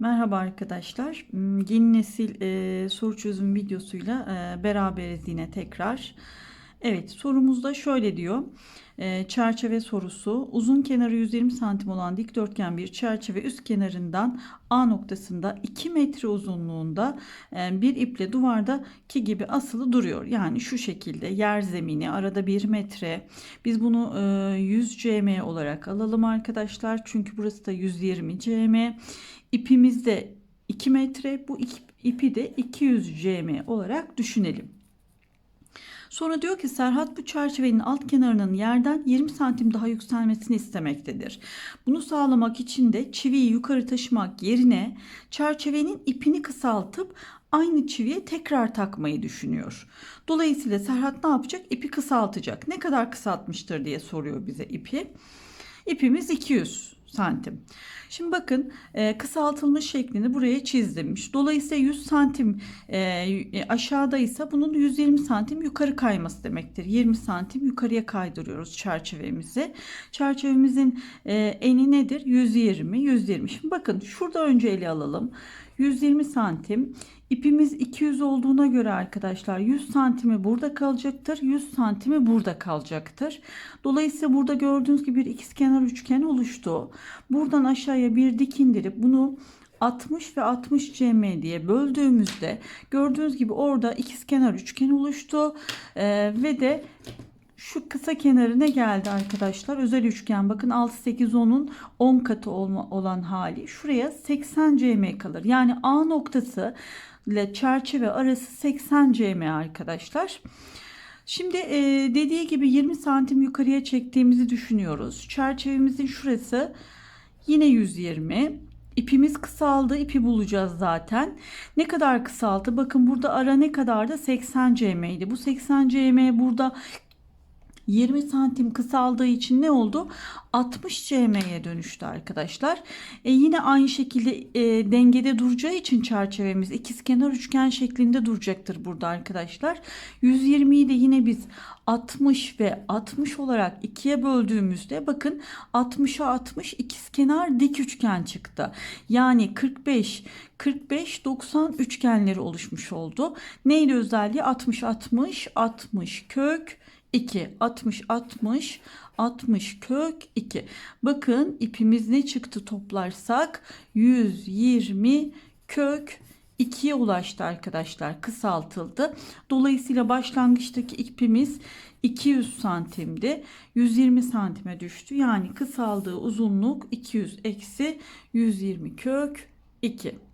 Merhaba arkadaşlar. Hmm, Yeni nesil e, soru çözüm videosuyla e, beraberiz yine tekrar. Evet sorumuzda şöyle diyor. E, çerçeve sorusu. Uzun kenarı 120 santim olan dikdörtgen bir çerçeve üst kenarından A noktasında 2 metre uzunluğunda e, bir iple duvardaki gibi asılı duruyor. Yani şu şekilde yer zemini arada 1 metre. Biz bunu e, 100 cm olarak alalım arkadaşlar. Çünkü burası da 120 cm. İpimiz de 2 metre. Bu ip- ipi de 200 cm olarak düşünelim. Sonra diyor ki Serhat bu çerçevenin alt kenarının yerden 20 santim daha yükselmesini istemektedir. Bunu sağlamak için de çiviyi yukarı taşımak yerine çerçevenin ipini kısaltıp aynı çiviye tekrar takmayı düşünüyor. Dolayısıyla Serhat ne yapacak? İpi kısaltacak. Ne kadar kısaltmıştır diye soruyor bize ipi. İpimiz 200 santim. Şimdi bakın e, kısaltılmış şeklini buraya çizdim. Dolayısıyla 100 santim e, aşağıdaysa bunun 120 santim yukarı kayması demektir. 20 santim yukarıya kaydırıyoruz çerçevemizi. Çerçevemizin e, eni nedir? 120, 120. Şimdi bakın şurada önce ele alalım. 120 santim. İpimiz 200 olduğuna göre arkadaşlar 100 santimi burada kalacaktır. 100 santimi burada kalacaktır. Dolayısıyla burada gördüğünüz gibi bir ikizkenar üçgen oluştu. Buradan aşağıya bir dik indirip bunu 60 ve 60 cm diye böldüğümüzde gördüğünüz gibi orada ikizkenar üçgen oluştu. Ee, ve de şu kısa kenarı ne geldi arkadaşlar? Özel üçgen. Bakın 6, 8, 10'un 10 katı olma, olan hali. Şuraya 80 cm kalır. Yani A noktası ile çerçeve arası 80 cm arkadaşlar. Şimdi e, dediği gibi 20 santim yukarıya çektiğimizi düşünüyoruz. Çerçevemizin şurası yine 120. İpimiz kısaldı. İpi bulacağız zaten. Ne kadar kısaldı? Bakın burada ara ne kadar da 80 cm idi. Bu 80 cm burada 20 santim kısaldığı için ne oldu? 60 cm'ye dönüştü arkadaşlar. E yine aynı şekilde e, dengede duracağı için çerçevemiz ikizkenar üçgen şeklinde duracaktır burada arkadaşlar. 120'yi de yine biz 60 ve 60 olarak ikiye böldüğümüzde bakın 60'a 60 ikizkenar dik üçgen çıktı. Yani 45 45 90 üçgenleri oluşmuş oldu. Neydi özelliği? 60 60 60 kök 2 60 60 60 kök 2. Bakın ipimiz ne çıktı toplarsak 120 kök 2'ye ulaştı arkadaşlar kısaltıldı. Dolayısıyla başlangıçtaki ipimiz 200 santimdi. 120 santime düştü. Yani kısaldığı uzunluk 200 eksi 120 kök 2.